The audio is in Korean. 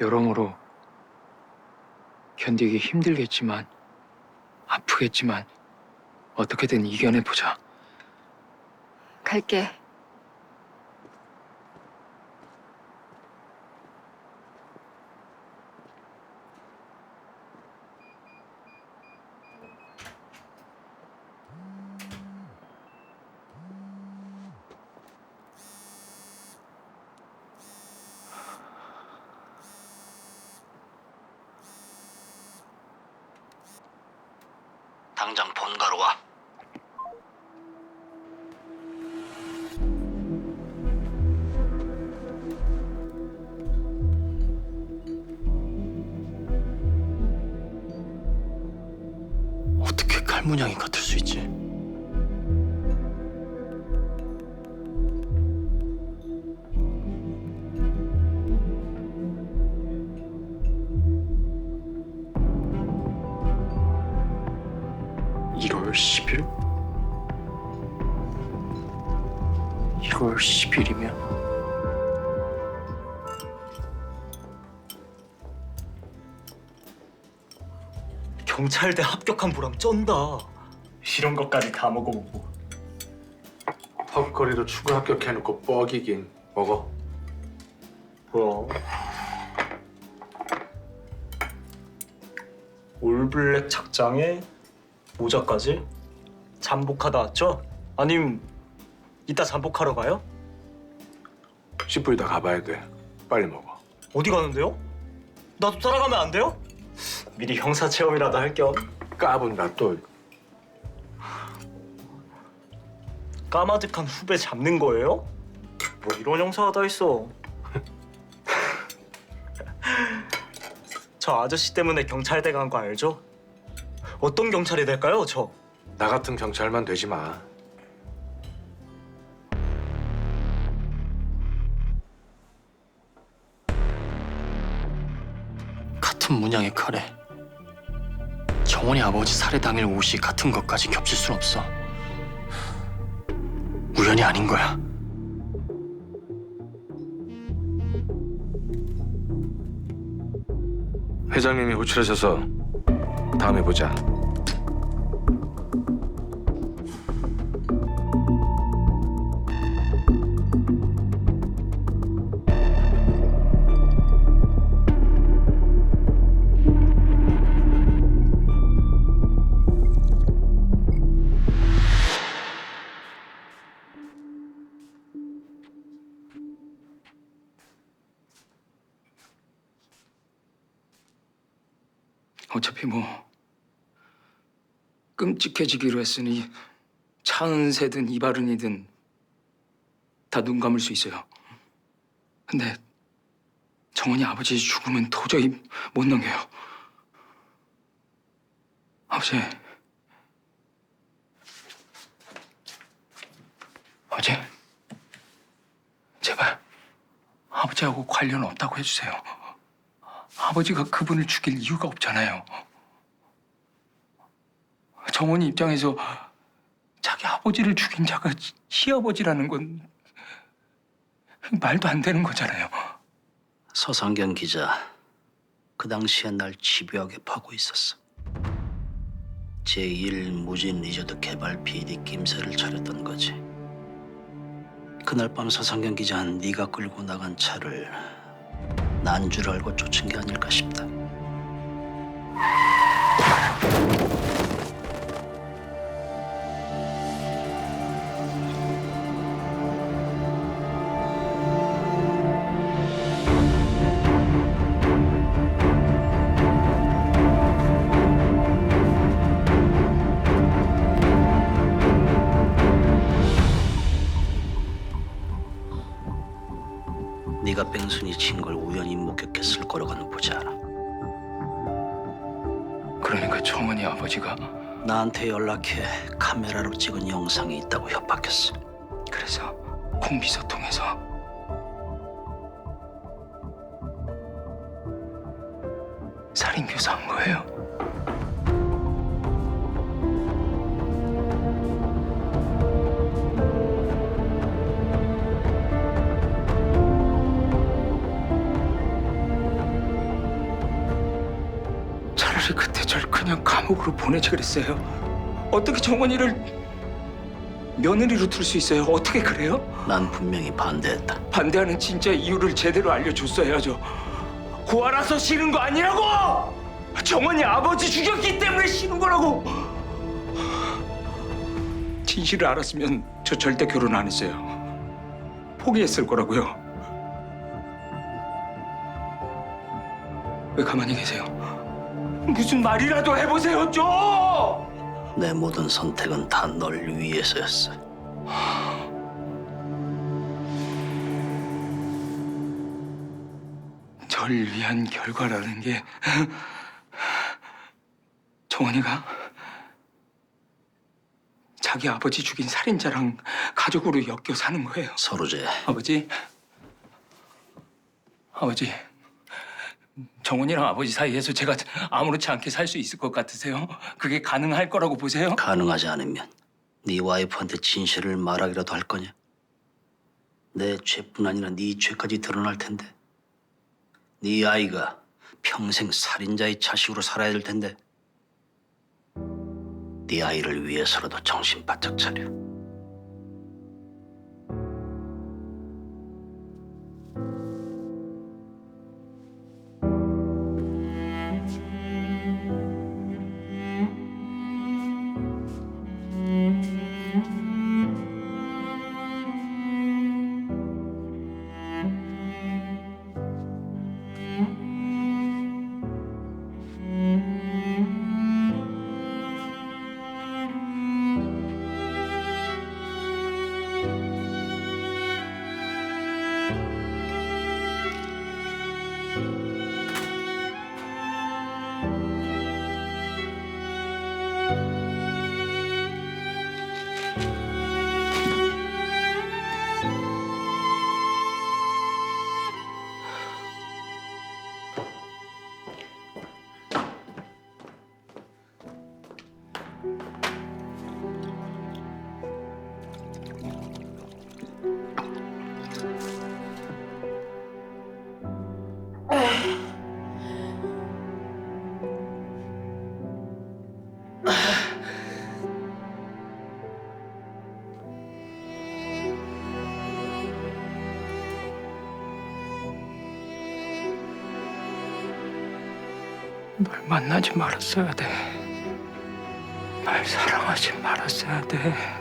여러모로 견디기 힘들겠지만 아프겠지만 어떻게든 이겨내 보자. 갈게. 당장 본가로 와. 어떻게 칼문양이 같을 수 있지? 일월 10일? 1월 10일이면 경찰대 합격한 보람 쩐다. 이런 것까지 다 먹어보고. 턱걸이로 추가 합격해놓고 뻐기긴 먹어. 뭐야? 올블랙 착장에 모자까지? 잠복하다 왔죠? 아님 이따 잠복하러 가요? 10분 있다 가봐야 돼. 빨리 먹어. 어디 가는데요? 나도 따라가면 안 돼요? 미리 형사 체험이라도 할 겸 까분다 또. 까마득한 후배 잡는 거예요? 뭐 이런 형사가 다 있어. 저 아저씨 때문에 경찰대 간 거 알죠? 어떤 경찰이 될까요, 저? 나 같은 경찰만 되지 마. 같은 문양의 칼에 정원이 아버지 살해 당일 옷이 같은 것까지 겹칠 순 없어. 우연이 아닌 거야. 회장님이 호출하셔서 다음에 보자. 어차피 뭐 끔찍해지기로 했으니 차은세든 이바른이든 다 눈 감을 수 있어요. 근데 정원이 아버지 죽으면 도저히 못 넘겨요. 아버지. 아버지. 제발 아버지하고 관련 없다고 해주세요. 아버지가 그분을 죽일 이유가 없잖아요. 정원이 입장에서 자기 아버지를 죽인 자가 시아버지라는 건 말도 안 되는 거잖아요. 서상경 기자, 그 당시에 날 집요하게 파고 있었어. 제1 무진 리조트 개발 PD 김새를 차렸던 거지. 그날 밤 서상경 기자는 네가 끌고 나간 차를 난 줄 알고 쫓은 게 아닐까 싶다. 네가 뺑순이 친걸 우연히 목격했을 거라고는 보지 않아. 그러니까 정원이 아버지가 나한테 연락해 카메라로 찍은 영상이 있다고 협박했어. 그래서 공비서 통해서 살인 교사한 거예요. 그냥 감옥으로 보내지 그랬어요. 어떻게 정원이를 며느리로 둘 수 있어요? 어떻게 그래요? 난 분명히 반대했다. 반대하는 진짜 이유를 제대로 알려줬어야죠. 구하라서 싫은 거 아니라고! 정원이 아버지 죽였기 때문에 싫은 거라고! 진실을 알았으면 저 절대 결혼 안 했어요. 포기했을 거라고요. 왜 가만히 계세요? 무슨 말이라도 해보세요, 좀! 내 모든 선택은 다 널 위해서였어. 절 위한 결과라는 게 정원이가 자기 아버지 죽인 살인자랑 가족으로 엮여 사는 거예요. 서로제, 아버지, 아버지, 정원이랑 아버지 사이에서 제가 아무렇지 않게 살 수 있을 것 같으세요? 그게 가능할 거라고 보세요? 가능하지 않으면 네 와이프한테 진실을 말하기라도 할 거냐? 내 죄뿐 아니라 네 죄까지 드러날 텐데. 네 아이가 평생 살인자의 자식으로 살아야 될 텐데. 네 아이를 위해서라도 정신 바짝 차려. 널 만나지 말았어야 돼. 날 사랑하지 말았어야 돼.